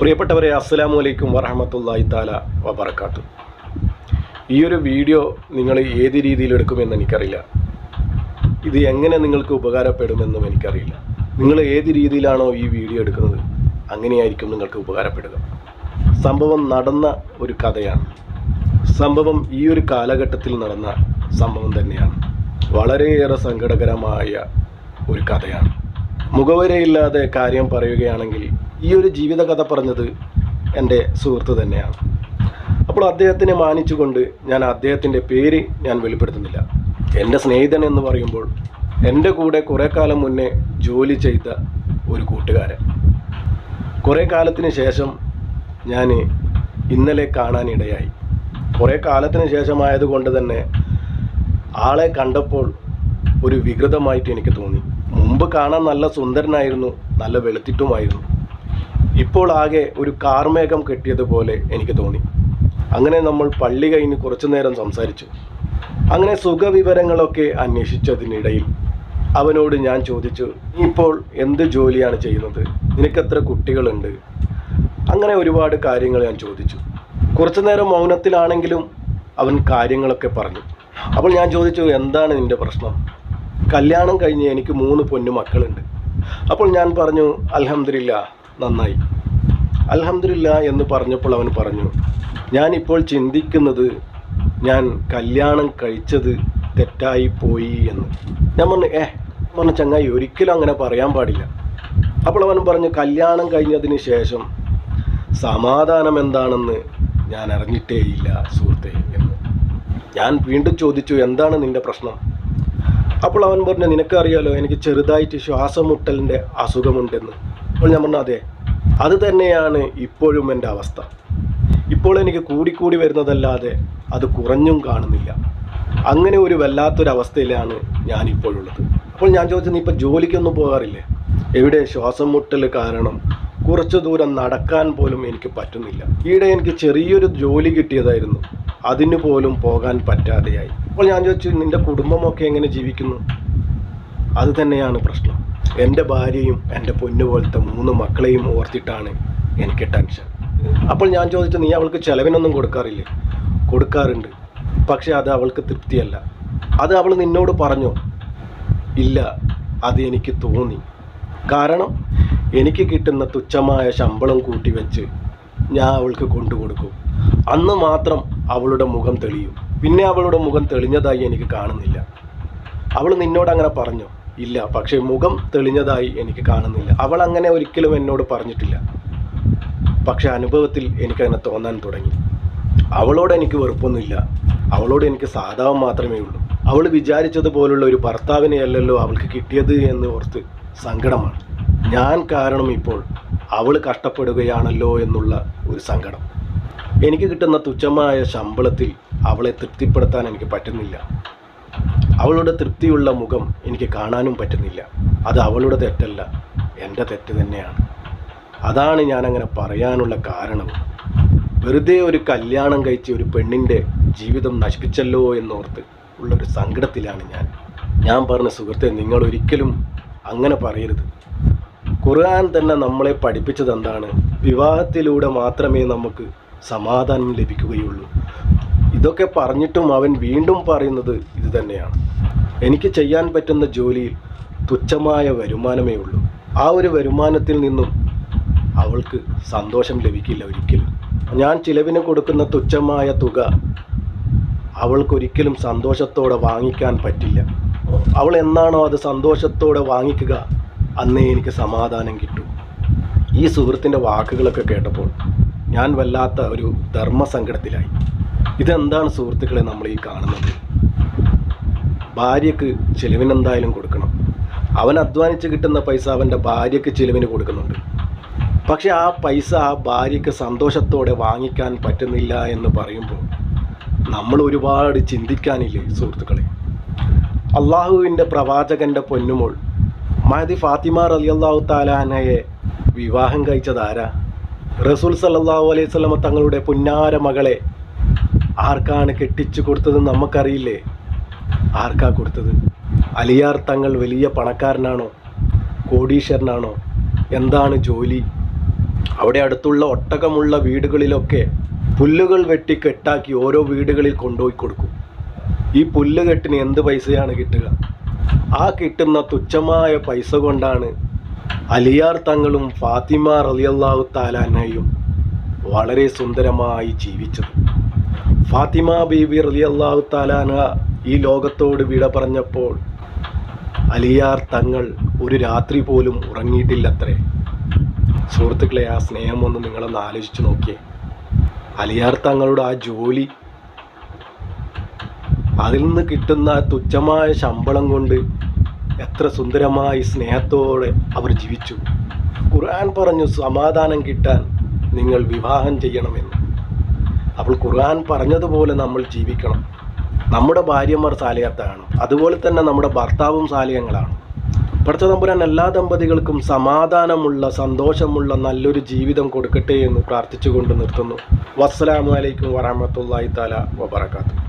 പ്രിയപ്പെട്ടവരെ അസ്സലാമു അലൈക്കും വറഹമത്തല്ലാഹി താല വബർക്കാത്തു ഈ ഒരു വീഡിയോ നിങ്ങൾ ഏത് രീതിയിൽ എടുക്കുമെന്ന് എനിക്കറിയില്ല. ഇത് എങ്ങനെ നിങ്ങൾക്ക് ഉപകാരപ്പെടുമെന്നും എനിക്കറിയില്ല. നിങ്ങൾ ഏത് രീതിയിലാണോ ഈ വീഡിയോ എടുക്കുന്നത് അങ്ങനെയായിരിക്കും നിങ്ങൾക്ക് ഉപകാരപ്പെടുക. സംഭവം നടന്ന ഒരു കഥയാണ്. സംഭവം ഈ ഒരു കാലഘട്ടത്തിൽ നടന്ന സംഭവം തന്നെയാണ്. വളരെയേറെ സങ്കടകരമായ ഒരു കഥയാണ്. മുഖവരയില്ലാതെ കാര്യം പറയുകയാണെങ്കിൽ ഈ ഒരു ജീവിതകഥ പറഞ്ഞത് എന്റെ സുഹൃത്ത് തന്നെയാണ്. അപ്പോൾ അദ്ദേഹത്തിനെ മാനിച്ചുകൊണ്ട് ഞാൻ അദ്ദേഹത്തിന്റെ പേര് ഞാൻ വെളിപ്പെടുത്തുന്നില്ല. എന്റെ സ്നേഹിതൻ എന്ന് പറയുമ്പോൾ എന്റെ കൂടെ കുറേ കാലം മുന്നേ ജോലി ചെയ്ത ഒരു കൂട്ടുകാരൻ. കുറേ കാലത്തിന് ശേഷം ഞാൻ ഇന്നലെ കാണാനിടയായി. കുറേ കാലത്തിന് ശേഷമായതുകൊണ്ട് തന്നെ ആളെ കണ്ടപ്പോൾ ഒരു വികൃതമായിട്ട് എനിക്ക് തോന്നി. മുമ്പ് കാണാൻ നല്ല സുന്ദരനായിരുന്നു നല്ല വെളുത്തിട്ടുമായിരുന്നു. ഇപ്പോൾ ആകെ ഒരു കാർമേഘം കെട്ടിയതുപോലെ എനിക്ക് തോന്നി. അങ്ങനെ നമ്മൾ പള്ളി കഴിഞ്ഞ് കുറച്ചു നേരം സംസാരിച്ചു. അങ്ങനെ സുഖവിവരങ്ങളൊക്കെ അന്വേഷിച്ചതിനിടയിൽ അവനോട് ഞാൻ ചോദിച്ചു നീ ഇപ്പോൾ എന്ത് ജോലിയാണ് ചെയ്യുന്നത്? നിനക്കെത്ര കുട്ടികളുണ്ട്? അങ്ങനെ ഒരുപാട് കാര്യങ്ങൾ ഞാൻ ചോദിച്ചു. കുറച്ചു നേരം മൗനത്തിലാണെങ്കിലും അവൻ കാര്യങ്ങളൊക്കെ പറഞ്ഞു. അപ്പോൾ ഞാൻ ചോദിച്ചു എന്താണ് നിന്റെ പ്രശ്നം? കല്യാണം കഴിഞ്ഞ് എനിക്ക് മൂന്ന് പൊന്നു മക്കളുണ്ട്. അപ്പോൾ ഞാൻ പറഞ്ഞു അൽഹംദുലില്ല നന്നായി. അലഹമില്ല എന്ന് പറഞ്ഞപ്പോൾ അവൻ പറഞ്ഞു ഞാനിപ്പോൾ ചിന്തിക്കുന്നത് ഞാൻ കല്യാണം കഴിച്ചത് തെറ്റായി പോയി എന്ന്. ഞാൻ പറഞ്ഞു ഏഹ് പറഞ്ഞ ചങ്ങായി ഒരിക്കലും അങ്ങനെ പറയാൻ പാടില്ല. അപ്പോൾ അവൻ പറഞ്ഞു കല്യാണം കഴിഞ്ഞതിന് ശേഷം സമാധാനം എന്താണെന്ന് ഞാൻ അറിഞ്ഞിട്ടേയില്ല സുഹൃത്തെ എന്ന്. ഞാൻ വീണ്ടും ചോദിച്ചു എന്താണ് നിന്റെ പ്രശ്നം? അപ്പോൾ അവൻ പറഞ്ഞു നിനക്കറിയാലോ എനിക്ക് ചെറുതായിട്ട് ശ്വാസമുട്ടലിന്റെ അസുഖമുണ്ടെന്ന്. അപ്പോൾ ഞാൻ പറഞ്ഞു അതെ അത് തന്നെയാണ് ഇപ്പോഴും എന്റെ അവസ്ഥ. ഇപ്പോൾ എനിക്ക് കൂടിക്കൂടി വരുന്നതല്ലാതെ അത് കുറഞ്ഞും കാണുന്നില്ല. അങ്ങനെ ഒരു വല്ലാത്തൊരവസ്ഥയിലാണ് ഞാനിപ്പോഴുള്ളത്. അപ്പോൾ ഞാൻ ചോദിച്ചത് നീ ഇപ്പം ജോലിക്കൊന്നും പോകാറില്ലേ? എവിടെ ശ്വാസം മുട്ടൽ കാരണം കുറച്ച് ദൂരം നടക്കാൻ പോലും എനിക്ക് പറ്റുന്നില്ല. ഈയിടെ എനിക്ക് ചെറിയൊരു ജോലി കിട്ടിയതായിരുന്നു. അതിന് പോലും പോകാൻ പറ്റാതെയായി. അപ്പോൾ ഞാൻ ചോദിച്ചു നിന്റെ കുടുംബമൊക്കെ എങ്ങനെ ജീവിക്കുന്നു? അത് തന്നെയാണ് പ്രശ്നം. എന്റെ ഭാര്യയും എന്റെ പൊന്നു പോലത്തെ മൂന്ന് മക്കളെയും ഓർത്തിട്ടാണ് എനിക്ക് ടെൻഷൻ. അപ്പോൾ ഞാൻ ചോദിച്ചു നീ അവൾക്ക് ചിലവിനൊന്നും കൊടുക്കാറില്ലേ? കൊടുക്കാറുണ്ട്. പക്ഷേ അത് അവൾക്ക് തൃപ്തിയല്ല. അത് അവൾ നിന്നോട് പറഞ്ഞോ? ഇല്ല അത് എനിക്ക് തോന്നി. കാരണം എനിക്ക് കിട്ടുന്ന തുച്ഛമായ ശമ്പളം കൂട്ടി വെച്ച് ഞാൻ അവൾക്ക് കൊണ്ടു കൊടുക്കും. അന്ന് മാത്രം അവളുടെ മുഖം തെളിയും. പിന്നെ അവളുടെ മുഖം തെളിഞ്ഞതായി എനിക്ക് കാണുന്നില്ല. അവൾ നിന്നോട് അങ്ങനെ പറഞ്ഞോ? ഇല്ല പക്ഷേ മുഖം തെളിഞ്ഞതായി എനിക്ക് കാണുന്നില്ല. അവൾ അങ്ങനെ ഒരിക്കലും എന്നോട് പറഞ്ഞിട്ടില്ല. പക്ഷെ അനുഭവത്തിൽ എനിക്കങ്ങനെ തോന്നാൻ തുടങ്ങി. അവളോട് എനിക്ക് വെറുപ്പൊന്നുമില്ല. അവളോട് എനിക്ക് സാധാവം മാത്രമേ ഉള്ളൂ. അവൾ വിചാരിച്ചതുപോലുള്ള ഒരു ഭർത്താവിനെ അല്ലല്ലോ അവൾക്ക് കിട്ടിയത് എന്ന് ഓർത്ത് സങ്കടമാണ്. ഞാൻ കാരണം ഇപ്പോൾ അവൾ കഷ്ടപ്പെടുകയാണല്ലോ എന്നുള്ള ഒരു സങ്കടം. എനിക്ക് കിട്ടുന്ന തുച്ഛമായ ശമ്പളത്തിൽ അവളെ തൃപ്തിപ്പെടുത്താൻ എനിക്ക് പറ്റുന്നില്ല. അവളുടെ തൃപ്തിയുള്ള മുഖം എനിക്ക് കാണാനും പറ്റുന്നില്ല. അത് അവളുടെ തെറ്റല്ല എന്റെ തെറ്റ് തന്നെയാണ്. അതാണ് ഞാനങ്ങനെ പറയാനുള്ള കാരണം. വെറുതെ ഒരു കല്യാണം കഴിച്ച് ഒരു പെണ്ണിന്റെ ജീവിതം നശിപ്പിച്ചല്ലോ എന്നോർത്ത് ഉള്ളൊരു സങ്കടത്തിലാണ് ഞാൻ. ഞാൻ പറഞ്ഞ സുഹൃത്തെ നിങ്ങൾ ഒരിക്കലും അങ്ങനെ പറയരുത്. ഖുർആൻ തന്നെ നമ്മളെ പഠിപ്പിച്ചത് എന്താണ്? വിവാഹത്തിലൂടെ മാത്രമേ നമുക്ക് സമാധാനം ലഭിക്കുകയുള്ളൂ. ഇതൊക്കെ പറഞ്ഞിട്ടും അവൻ വീണ്ടും പറയുന്നത് ഇത് തന്നെയാണ്. എനിക്ക് ചെയ്യാൻ പറ്റുന്ന ജോലിയിൽ തുച്ഛമായ വരുമാനമേ ഉള്ളൂ. ആ ഒരു വരുമാനത്തിൽ നിന്നും അവൾക്ക് സന്തോഷം ലഭിക്കില്ല ഒരിക്കലും. ഞാൻ ചിലവിന് കൊടുക്കുന്ന തുച്ഛമായ തുക അവൾക്കൊരിക്കലും സന്തോഷത്തോടെ വാങ്ങിക്കാൻ പറ്റില്ല. അവൾ എന്നാണോ അത് സന്തോഷത്തോടെ വാങ്ങിക്കുക? അന്നേ എനിക്ക് സമാധാനം കിട്ടും. ഈ സുഹൃത്തിന്റെ വാക്കുകളൊക്കെ കേട്ടപ്പോൾ ഞാൻ വല്ലാത്ത ഒരു ധർമ്മസങ്കടത്തിലായി. ഇതെന്താണ് സുഹൃത്തുക്കളെ നമ്മൾ ഈ കാണുന്നത്? ഭാര്യക്ക് ചിലവിനെന്തായാലും കൊടുക്കണം. അവൻ അധ്വാനിച്ച് കിട്ടുന്ന പൈസ അവന്റെ ഭാര്യയ്ക്ക് ചിലവിന് കൊടുക്കുന്നുണ്ട്. പക്ഷെ ആ പൈസ ആ ഭാര്യയ്ക്ക് സന്തോഷത്തോടെ വാങ്ങിക്കാൻ പറ്റുന്നില്ല എന്ന് പറയുമ്പോൾ നമ്മൾ ഒരുപാട് ചിന്തിക്കാനില്ലേ സുഹൃത്തുക്കളെ? അള്ളാഹുവിന്റെ പ്രവാചകന്റെ പൊന്നുമോൾ മഹദി ഫാത്തിമ റലിയല്ലാഹു താലാനയെ വിവാഹം കഴിച്ചതാരാ റസൂൽ സല്ലാഹു അലൈഹി സ്വലമ തങ്ങളുടെ പുന്നാര മകളെ ആർക്കാണ് കെട്ടിച്ചു കൊടുത്തത് നമുക്കറിയില്ലേ? ആർക്കാ കൊടുത്തത്? അലിയാർ തങ്ങൾ വലിയ പണക്കാരനാണോ? കോടീശ്വരനാണോ? എന്താണ് ജോലി? അവിടെ അടുത്തുള്ള ഒട്ടകമുള്ള വീടുകളിലൊക്കെ പുല്ലുകൾ വെട്ടി കെട്ടാക്കി ഓരോ വീടുകളിൽ കൊണ്ടുപോയി കൊടുക്കും. ഈ പുല്ലുകെട്ടിന് എന്ത് പൈസയാണ് കിട്ടുക? ആ കിട്ടുന്ന തുച്ഛമായ പൈസ കൊണ്ടാണ് അലിയാർ തങ്ങളും ഫാത്തിമ റലിയല്ലാഹു താലാനയും വളരെ സുന്ദരമായി ജീവിച്ചത്. ഫാത്തിമ ബീബി അള്ളാഹു താലാന ഈ ലോകത്തോട് വിട പറഞ്ഞപ്പോൾ അലിയാർ തങ്ങൾ ഒരു രാത്രി പോലും ഉറങ്ങിയിട്ടില്ലത്രേ. സുഹൃത്തുക്കളെ ആ സ്നേഹം ഒന്ന് നിങ്ങളൊന്ന് ആലോചിച്ച് നോക്കിയേ. അലിയാർ തങ്ങളുടെ ആ ജോലി അതിൽ നിന്ന് കിട്ടുന്ന തുച്ഛമായ ശമ്പളം കൊണ്ട് എത്ര സുന്ദരമായി സ്നേഹത്തോടെ അവർ ജീവിച്ചു. ഖുർആൻ പറഞ്ഞു സമാധാനം കിട്ടാൻ നിങ്ങൾ വിവാഹം ചെയ്യണമെന്ന്. അപ്പോൾ ഖുർആൻ പറഞ്ഞതുപോലെ നമ്മൾ ജീവിക്കണം. നമ്മുടെ ഭാര്യമാർ സാലിഹത്താണ്. അതുപോലെ തന്നെ നമ്മുടെ ഭർത്താവും സാലിഹങ്ങളാണ് പഠിച്ച തമ്പുരാൻ എല്ലാ ദമ്പതികൾക്കും സമാധാനമുള്ള സന്തോഷമുള്ള നല്ലൊരു ജീവിതം കൊടുക്കട്ടെ എന്ന് പ്രാർത്ഥിച്ചുകൊണ്ട് നിർത്തുന്നു. വസ്സലാമു അലൈക്കും വറഹമത്തല്ലാഹി താല വബർക്കാത്തു